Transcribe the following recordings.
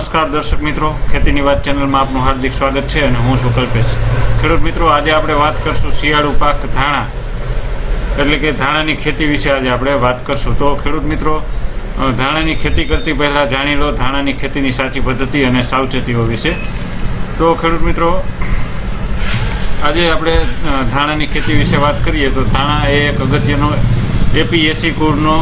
નમસ્કાર દર્શક મિત્રો, ખેતીની વાત ચેનલમાં આપનું હાર્દિક સ્વાગત છે અને હું છું કલ્પેશ. ખેડૂત મિત્રો, આજે આપણે વાત કરશું શિયાળુ પાક ધાણા, એટલે કે ધાણાની ખેતી વિશે આજે આપણે વાત કરશું. તો ખેડૂત મિત્રો ધાણાની ખેતી કરતી પહેલાં જાણી લો ધાણાની ખેતીની સાચી પદ્ધતિ અને સાવચેતીઓ વિશે. તો ખેડૂત મિત્રો, આજે આપણે ધાણાની ખેતી વિશે વાત કરીએ તો ધાણા એ એક અગત્યનો એપીએસી કુળનો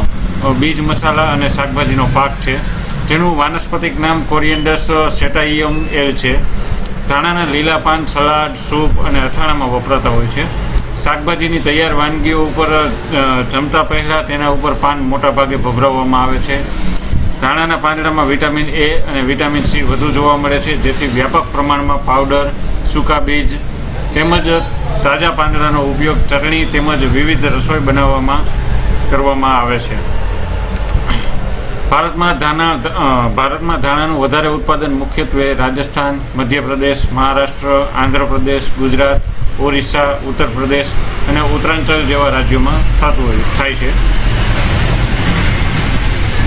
બીજ મસાલા અને શાકભાજીનો પાક છે. જેનું વાનસ્પતિક નામ કોરિયન્ડસ સેટાઇયમ એલ છે. ધાણાના લીલા પાન, સલાડ, સૂપ અને અથાણામાં વપરાતા હોય છે. શાકભાજીની તૈયાર વાનગીઓ ઉપર જમતા પહેલાં તેના ઉપર પાન મોટા ભાગે ભભરાવવામાં આવે છે. ધાણાના પાંદડામાં વિટામિન એ અને વિટામિન સી વધુ જોવા મળે છે. જેથી વ્યાપક પ્રમાણમાં પાવડર, સૂકા બીજ તેમજ તાજા પાંદડાનો ઉપયોગ ચટણી તેમજ વિવિધ રસોઈ બનાવવામાં કરવામાં આવે છે. ભારતમાં ધાણા ભારતમાં ધાણાનું વધારે ઉત્પાદન મુખ્યત્વે રાજસ્થાન, મધ્યપ્રદેશ, મહારાષ્ટ્ર, આંધ્રપ્રદેશ, ગુજરાત, ઓરિસ્સા ઉત્તર પ્રદેશ અને ઉત્તરાંચલ જેવા રાજ્યોમાં થતું હોય, થાય છે.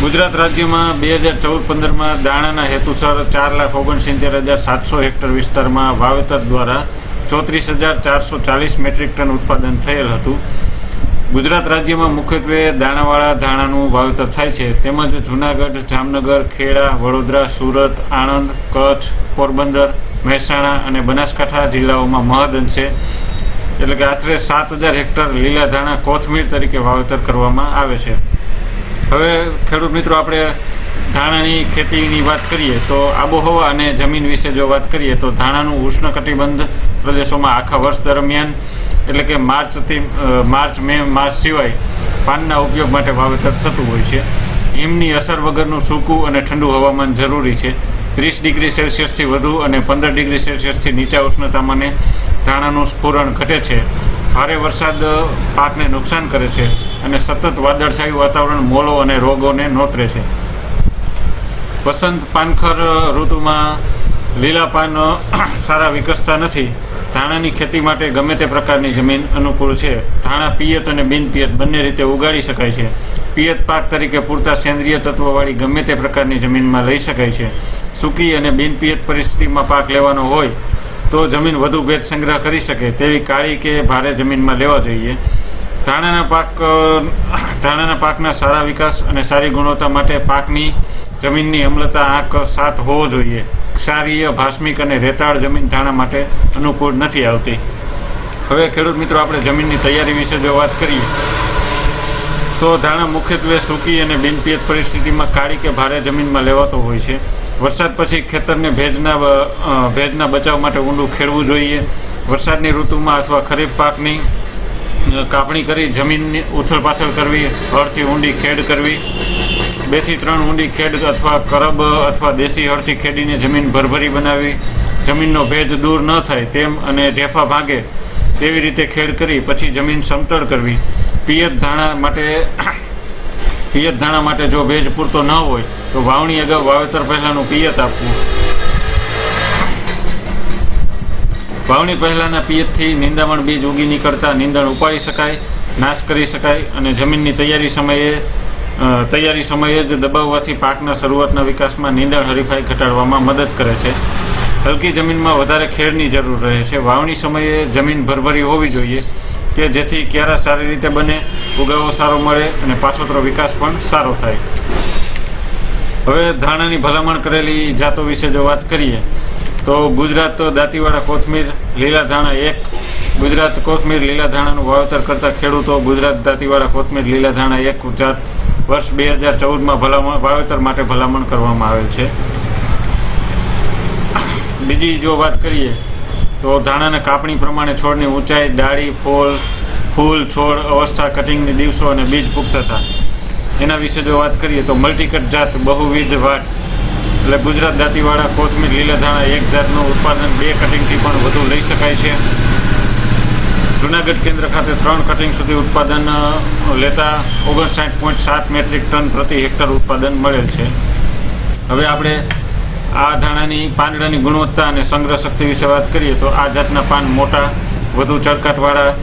ગુજરાત રાજ્યમાં બે હજાર ચૌદ પંદરમાં દાણાના હેતુસર ચાર લાખ ઓગણસિત્તેર હજાર સાતસો હેક્ટર વિસ્તારમાં વાવેતર દ્વારા ચોત્રીસ હજાર ચારસો ચાલીસ મેટ્રિક ટન ઉત્પાદન થયેલ હતું. ગુજરાત રાજ્યમાં મુખ્યત્વે દાણાવાળા ધાણાનું વાવેતર થાય છે. તેમજ જૂનાગઢ, જામનગર, ખેડા, વડોદરા, સુરત, આણંદ, કચ્છ, પોરબંદર, મહેસાણા અને બનાસકાંઠા જિલ્લાઓમાં મહદઅંશે એટલે કે આશરે સાત હજાર હેક્ટર લીલા ધાણા કોથમીર તરીકે વાવેતર કરવામાં આવે છે. હવે ખેડૂત મિત્રો, આપણે ધાણાની ખેતીની વાત કરીએ તો આબોહવા અને જમીન વિશે જો વાત કરીએ તો ધાણાનું ઉષ્ણકટિબંધ પ્રદેશોમાં આખા વર્ષ દરમિયાન એટલે કે માર્ચથી માર્ચ, મે માસ સિવાય પાનના ઉપયોગ માટે વાવેતર થતું હોય છે. હિમની અસર વગરનું સૂકું અને ઠંડુ હવામાન જરૂરી છે. ત્રીસ ડિગ્રી સેલ્સિયસથી વધુ અને પંદર ડિગ્રી સેલ્સિયસથી નીચા ઉષ્ણતામાને ધાણાનું સ્ફુરણ ઘટે છે. ભારે વરસાદ પાકને નુકસાન કરે છે અને સતત વાદળછાયું વાતાવરણ મોલો અને રોગોને નોતરે છે. વસંત, પાનખર ઋતુમાં લીલા પાન સારા વિકસતા નથી. ધાણાની ખેતી માટે ગમે તે પ્રકારની જમીન અનુકૂળ છે. ધાણા પિયત અને બિનપિયત બંને રીતે ઉગાડી શકાય છે. પિયત પાક તરીકે પૂરતા સેન્દ્રિય તત્વવાળી ગમે તે પ્રકારની જમીનમાં લઈ શકાય છે. સૂકી અને બિનપિયત પરિસ્થિતિમાં પાક લેવાનો હોય તો જમીન વધુ ભેજ સંગ્રહ કરી શકે તેવી કાળી કે ભારે જમીનમાં લેવા જોઈએ. ધાણાના પાક, ધાણાના પાકના સારા વિકાસ અને સારી ગુણવત્તા માટે પાકની જમીનની અમ્લતા આંક સાત હોવો જોઈએ. ક્ષારીય ભાસ્મિક અને રેતાળ જમીન ધાણા માટે અનુકૂળ નથી આવતી. હવે ખેડૂત મિત્રો, આપણે જમીનની તૈયારી વિશે જો વાત કરીએ, તો ધાણા મુખ્યત્વે સૂકી અને બિનપિયત પરિસ્થિતિમાં કાળી કે ભારે જમીનમાં લેવાતો હોય છે. વરસાદ પછી ખેતરને ભેજના ભેજના બચાવ માટે ઊંડું ખેડવું જોઈએ. વરસાદની ઋતુમાં અથવા ખરીફ પાકની કાપણી કરી જમીનની ઉથલપાથલ કરવી, હળથી ઊંડી ખેડ કરવી. બેથી ત્રણ ઊંડી ખેડ અથવા કરબ અથવા દેશી હળથી ખેડીને જમીન ભરભરી બનાવવી જમીનનો ભેજ દૂર ન થાય તેમ અને ઢેફા ભાગે તેવી રીતે ખેડ કરી, પછી જમીન સમતળ કરવી. પિયત ધાણા માટે, પિયત ધાણા માટે જો ભેજ પૂરતો ન હોય, તો વાવણી અગાઉ વાવેતર પહેલાંનું પિયત આપવું. વાવણી પહેલાંના પિયતથી નિંદામણ બીજ ઉગી નીકળતા નિંદણ ઉપાડી શકાય, નાશ કરી શકાય અને જમીનની તૈયારી સમયે તૈયારી સમયે જ દબાવવાથી પાકના શરૂઆતના વિકાસમાં નીંદણ હરીફાઈ ઘટાડવામાં મદદ કરે છે. હલકી જમીનમાં વધારે ખેડની જરૂર રહે છે. વાવણી સમયે જમીન ભરભરી હોવી જોઈએ કે જેથી ક્યારા સારી રીતે બને, ઉગાવો સારો મળે અને પાછોતરો વિકાસ પણ સારો થાય. હવે ધાણાની ભલામણ કરેલી જાતો વિશે જો વાત કરીએ, તો ગુજરાત દાંતીવાડા કોથમીર, લીલા ધાણા એક, ગુજરાત કોથમીર, લીલા ધાણાનું વાવેતર કરતા ખેડૂતો ગુજરાત દાંતીવાડા કોથમીર, લીલા ધાણા એક જાત વર્ષ બે હજાર ચૌદમાં ભલામણ, વાવેતર માટે ભલામણ કરવામાં આવેલ છે. બીજી જો વાત કરીએ, તો ધાણાના કાપણી પ્રમાણે છોડની ઊંચાઈ, ડાળી, ફોલ, ફૂલ, છોડ, અવસ્થા, કટિંગની દિવસો અને બીજ પુખ્તતા. એના વિશે જો વાત કરીએ, તો મલ્ટીકટ જાત, બહુવિધ વાટ, એટલે ગુજરાત દાંતીવાળા કોથમીર, લીલા ધાણા એક જાતનું ઉત્પાદન બે કટિંગથી પણ વધુ લઈ શકાય છે. જુનાગઢ કેન્દ્ર ખાતે ત્રણ કટિંગ સુધી ઉત્પાદન લેતા ઓગણસાઠ પોઈન્ટ સાત મેટ્રિક ટન પ્રતિ હેક્ટર ઉત્પાદન મળેલ છે. હવે આપણે આ ધાણાની, પાંદડાની ગુણવત્તા અને સંગ્રહ શક્તિ વિશે વાત કરીએ તો આ જાતના પાન મોટા, વધુ ચળકાટવાળા,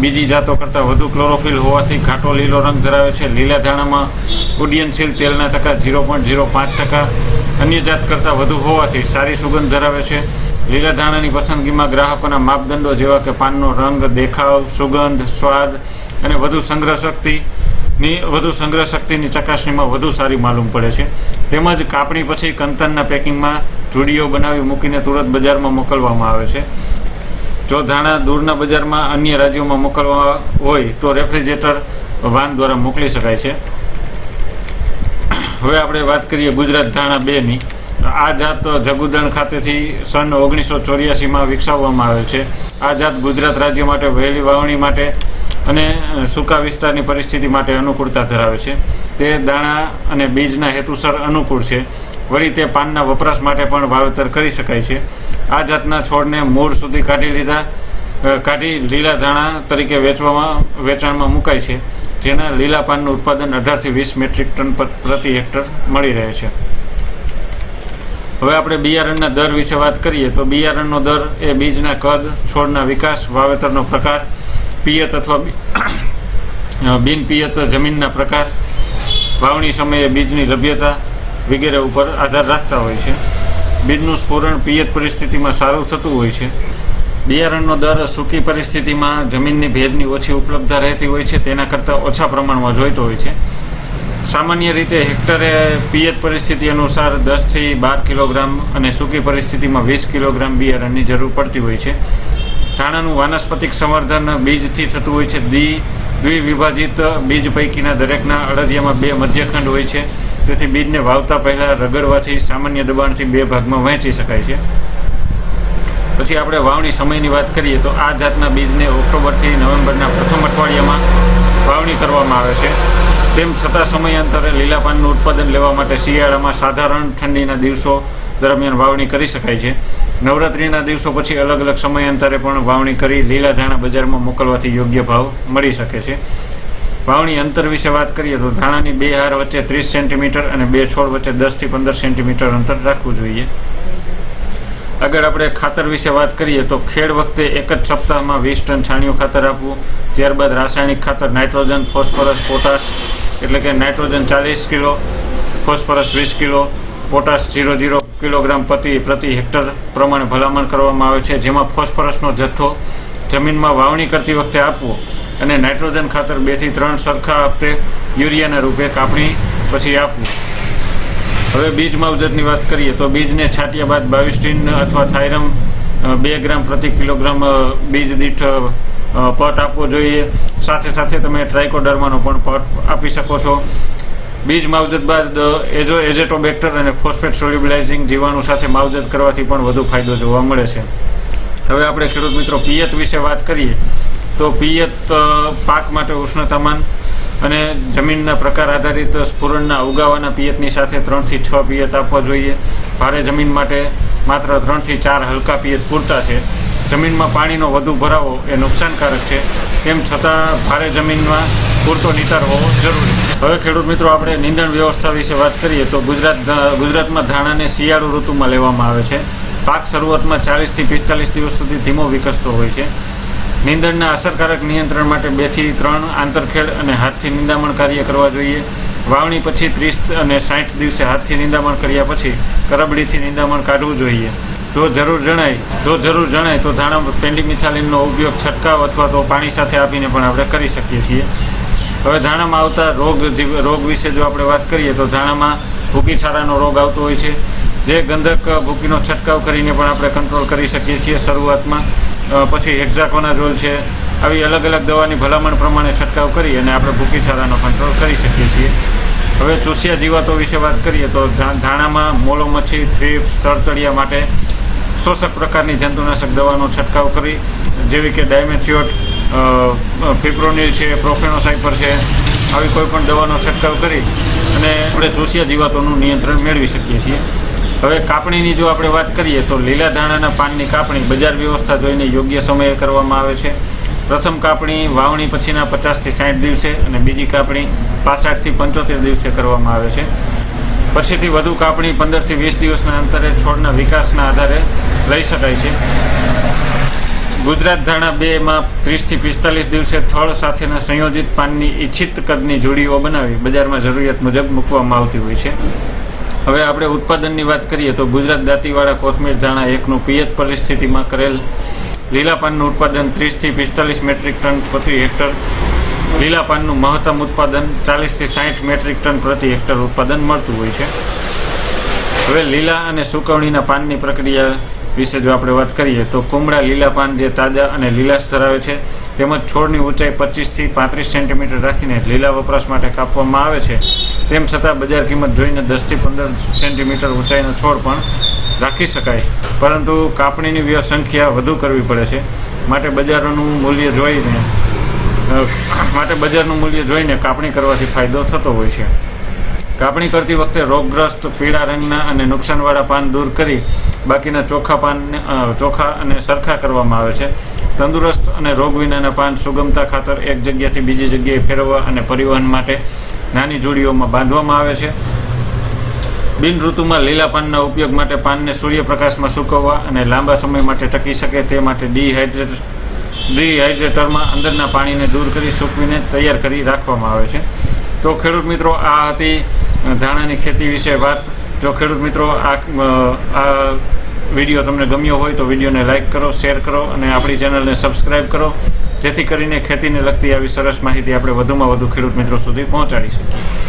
બીજી જાતો કરતાં વધુ ક્લોરોફિલ હોવાથી ઘાટો લીલો રંગ ધરાવે છે. લીલા ધાણામાં ઉડ્ડયનશીલ તેલના ટકા ઝીરો પોઈન્ટ ઝીરો પાંચ ટકા, અન્ય જાત કરતાં વધુ હોવાથી સારી સુગંધ ધરાવે છે. લીલા ધાણાની પસંદગીમાં ગ્રાહકોના માપદંડો જેવા કે પાનનો રંગ, દેખાવ, સુગંધ, સ્વાદ અને વધુ સંગ્રહ શક્તિની વધુ સંગ્રહ શક્તિની ચકાસણીમાં વધુ સારી માલુમ પડે છે. તેમજ કાપણી પછી કંતનના પેકિંગમાં ઝૂડીઓ બનાવી મૂકીને તુરંત બજારમાં મોકલવામાં આવે છે. જો ધાણા દૂરના બજારમાં અન્ય રાજ્યોમાં મોકલવા હોય તો રેફ્રિજરેટર વાન દ્વારા મોકલી શકાય છે. હવે આપણે વાત કરીએ ગુજરાત ધાણા બેની. આ જાત જગુદણ ખાતેથી સન ઓગણીસો ચોર્યાસીમાં વિકસાવવામાં આવેલ છે. આ જાત ગુજરાત રાજ્ય માટે વહેલી વાવણી માટે અને સૂકા વિસ્તારની પરિસ્થિતિ માટે અનુકૂળતા ધરાવે છે. તે દાણા અને બીજના હેતુસર અનુકૂળ છે. વળી તે પાનના વપરાશ માટે પણ વાવેતર કરી શકાય છે. આ જાતના છોડને મૂળ સુધી કાઢી લીધા કાઢી લીલા ધાણા તરીકે વેચવામાં, વેચાણમાં મુકાય છે. જેના લીલા પાનનું ઉત્પાદન અઢારથી વીસ મેટ્રિક ટન પ્રતિ હેક્ટર મળી રહે છે. હવે આપણે બિયારણના દર વિશે વાત કરીએ તો બિયારણનો દર એ બીજના કદ, છોડના વિકાસ, વાવેતરનો પ્રકાર, પિયત અથવા બિનપિયત બિન પિયત, જમીનના પ્રકાર, વાવણી સમયે બીજની લભ્યતા વગેરે ઉપર આધાર રાખતા હોય છે. બીજનું સ્ફુરણ પિયત પરિસ્થિતિમાં સારું થતું હોય છે. બિયારણનો દર સૂકી પરિસ્થિતિમાં જમીનની ભેજની ઓછી ઉપલબ્ધતા રહેતી હોય છે, તેના કરતાં ઓછા પ્રમાણમાં જોઈતો હોય છે. સામાન્ય રીતે હેક્ટરે પિયત પરિસ્થિતિ અનુસાર દસથી બાર કિલોગ્રામ અને સૂકી પરિસ્થિતિમાં વીસ કિલોગ્રામ બિયારણની જરૂર પડતી હોય છે. ધાણાનું વાનસ્પતિક સંવર્ધન બીજથી થતું હોય છે. દ્વિ દ્વિવિભાજિત બીજ પૈકીના દરેકના અડદિયામાં બે મધ્યખંડ હોય છે. તેથી બીજને વાવતા પહેલાં રગડવાથી સામાન્ય દબાણથી બે ભાગમાં વહેંચી શકાય છે. પછી આપણે વાવણી સમયની વાત કરીએ તો આ જાતના બીજને ઓક્ટોબરથી નવેમ્બરના પ્રથમ અઠવાડિયામાં વાવણી કરવામાં આવે છે. તેમ છતાં સમયાંતરે લીલા પાનનું ઉત્પાદન લેવા માટે શિયાળામાં સાધારણ ઠંડીના દિવસો દરમિયાન વાવણી કરી શકાય છે. નવરાત્રિના દિવસો પછી અલગ અલગ સમયાંતરે પણ વાવણી કરી લીલા ધાણા બજારમાં મોકલવાથી યોગ્ય ભાવ મળી શકે છે. વાવણી અંતર વિશે વાત કરીએ તો ધાણાની બે હાર વચ્ચે ત્રીસ સેન્ટીમીટર અને બે છોડ વચ્ચે દસથી પંદર સેન્ટીમીટર અંતર રાખવું જોઈએ. આગળ આપણે ખાતર વિશે વાત કરીએ તો ખેડ વખતે એક જ સપ્તાહમાં વીસ ટન છાણિયું ખાતર આપવું. ત્યારબાદ રાસાયણિક ખાતર નાઇટ્રોજન, ફોસ્ફરસ, પોટાશ એટલે કે નાઇટ્રોજન ચાલીસ કિલો, ફોસ્ફરસ વીસ kilo, potash zero zero kilogram પ્રતિ પ્રતિ હેક્ટર પ્રમાણે ભલામણ કરવામાં આવે છે. જેમાં ફોસ્ફરસનો જથ્થો જમીનમાં વાવણી કરતી વખતે આપવો અને નાઇટ્રોજન ખાતર બેથી ત્રણ સરખા હપ્તે યુરિયાના રૂપે કાપણી પછી આપવું. હવે બીજ માવજતની વાત કરીએ તો બીજને છાંટ્યા બાદ બાવીસ અથવા થાયરમ બે ગ્રામ પ્રતિ કિલોગ્રામ બીજ દીઠ પટ આપવો જોઈએ. સાથે સાથે તમે ટ્રાઇકોડર્માનો પણ પટ આપી શકો છો. બીજ માવજત બાદ અ, એજો એજેટોબેક્ટર અને ફોસ્ફેટ સોલ્યુબલાઇઝિંગ જીવાણુ સાથે માવજત કરવાથી પણ વધુ ફાયદો જોવા મળે છે. હવે આપણે ખેડૂત મિત્રો પિયત વિશે વાત કરીએ. તો પિયત પાક માટે ઉષ્ણતામાન અને જમીનના પ્રકાર આધારિત સ્ફુરણના ઉગાવાના પિયતની સાથે ત્રણથી છ પિયત આપવા જોઈએ. ભારે જમીન માટે માત્ર ત્રણથી ચાર હલકા પિયત પૂરતા છે. જમીનમાં પાણીનો વધુ ભરાવો એ નુકસાનકારક છે. તેમ છતાં ભારે જમીનમાં પૂરતો નિતાર હોવો જરૂરી. હવે ખેડૂત મિત્રો, આપણે નીંદણ વ્યવસ્થા વિશે વાત કરીએ તો ગુજરાત ગુજરાતમાં ધાણાને શિયાળુ ઋતુમાં લેવામાં આવે છે. પાક શરૂઆતમાં ચાલીસથી પિસ્તાલીસ દિવસ સુધી ધીમો વિકસતો હોય છે. નીંદણના અસરકારક નિયંત્રણ માટે બેથી ત્રણ આંતરખેડ અને હાથથી નિંદામણ કાર્ય કરવા જોઈએ. વાવણી પછી ત્રીસ અને સાઠ દિવસે હાથથી નિંદામણ કર્યા પછી કરબડીથી નિંદામણ કાઢવું જોઈએ. જો જરૂર જણાય જો જરૂર જણાય તો ધાણા પેન્ડીમિથાલિનનો ઉપયોગ છંટકાવ અથવા તો પાણી સાથે આપીને પણ આપણે કરી શકીએ છીએ. હવે ધાણામાં આવતા રોગ રોગ વિશે જો આપણે વાત કરીએ તો ધાણામાં ભૂકી છારાનો રોગ આવતો હોય છે. જે ગંધક ભૂકીનો છંટકાવ કરીને પણ આપણે કંટ્રોલ કરી શકીએ છીએ શરૂઆતમાં. પછી હેક્ઝાકોનાઝોલ છે. આવી અલગ અલગ દવાની ભલામણ પ્રમાણે છંટકાવ કરી અને આપણે ભૂકી છારાનો કંટ્રોલ કરી શકીએ છીએ. હવે ચૂસિયા જીવાતો વિશે વાત કરીએ તો ધાણામાં મોલો મચ્છી થ્રીપ્સ તળતળિયા માટે શોષક પ્રકારની જંતુનાશક દવાનો છંટકાવ કરી, જેવી કે ડાયમેથિયોટ ફિપ્રોનિલ છે પ્રોફેનોસાઇપર છે, આવી કોઈ પણ દવાનો છંટકાવ કરી અને આપણે ચૂસિયા જીવાતોનું નિયંત્રણ મેળવી શકીએ છીએ. હવે કાપણીની જો આપણે વાત કરીએ તો લીલા ધાણાના પાનની કાપણી બજાર વ્યવસ્થા જોઈને યોગ્ય સમયે કરવામાં આવે છે. પ્રથમ કાપણી વાવણી પછીના પચાસથી સાઠ દિવસે અને બીજી કાપણી પાસઠથી પંચોતેર દિવસે કરવામાં આવે છે. પછીથી વધુ કાપણી પંદરથી વીસ દિવસના અંતરે છોડના વિકાસના આધારે લઈ શકાય છે. ગુજરાત ધાણા બેમાં ત્રીસથી પિસ્તાલીસ દિવસે થળ સાથેના સંયોજિત પાનની ઈચ્છિત કદની જોડીઓ બનાવી બજારમાં જરૂરિયાત મુજબ મૂકવામાં આવતી હોય છે. હવે આપણે ઉત્પાદનની વાત કરીએ તો ગુજરાત દાંતીવાળા કોથમીર ધાણા એકનું પિયત પરિસ્થિતિમાં કરેલ લીલા પાનનું ઉત્પાદન ત્રીસથી પિસ્તાલીસ મેટ્રિક ટન પ્રતિ હેક્ટર લીલા પાનનું મહત્તમ ઉત્પાદન ચાલીસથી સાઠ મેટ્રિક ટન પ્રતિ હેક્ટર ઉત્પાદન મળતું હોય છે. હવે લીલા અને સુકવણીના પાનની પ્રક્રિયા વિશે જો આપણે વાત કરીએ, તો કુમળા લીલા પાન જે તાજા અને લીલાશ ધરાવે છે, તેમજ છોડની ઊંચાઈ પચીસથી પાંત્રીસ સેન્ટીમીટર રાખીને લીલા વપરાશ માટે કાપવામાં આવે છે. તેમ છતાં બજાર કિંમત જોઈને દસથી પંદર સેન્ટીમીટર ઊંચાઈનો છોડ પણ રાખી શકાય. પરંતુ કાપણીની વ્યસંખ્યા વધુ કરવી પડે છે. માટે બજારોનું મૂલ્ય જોઈને માટે બજારનું મૂલ્ય જોઈને કાપણી કરવાથી ફાયદો થતો હોય છે. કાપણી કરતી વખતે રોગગ્રસ્ત પીળા રંગના અને નુકસાનવાળા પાન દૂર કરી બાકીના ચોખ્ખા પાનને ચોખ્ખા અને સરખા કરવામાં આવે છે. તંદુરસ્ત અને રોગ વિનાના પાન સુગમતા ખાતર એક જગ્યાથી બીજી જગ્યાએ ફેરવવા અને પરિવહન માટે નાની જોડીઓમાં બાંધવામાં આવે છે. બિન ઋતુમાં લીલા પાનના ઉપયોગ માટે પાનને સૂર્યપ્રકાશમાં સૂકવવા અને લાંબા સમય માટે ટકી શકે તે માટે ડિહાઇડ્રેટ ડિહાઇડ્રેટરમાં અંદરના પાણીને દૂર કરી સૂકવીને તૈયાર કરી રાખવામાં આવે છે. તો ખેડૂત મિત્રો, આ હતી ધાણાની ખેતી વિશે વાત. જો ખેડૂત મિત્રો, આ આ વીડિયો તમને ગમ્યો હોય તો વિડીયોને લાઇક કરો, શેર કરો અને આપણી ચેનલને સબસ્ક્રાઇબ કરો. જેથી કરીને ખેતીને લગતી આવી સરસ માહિતી આપણે વધુમાં વધુ ખેડૂત મિત્રો સુધી પહોંચાડી શકીએ.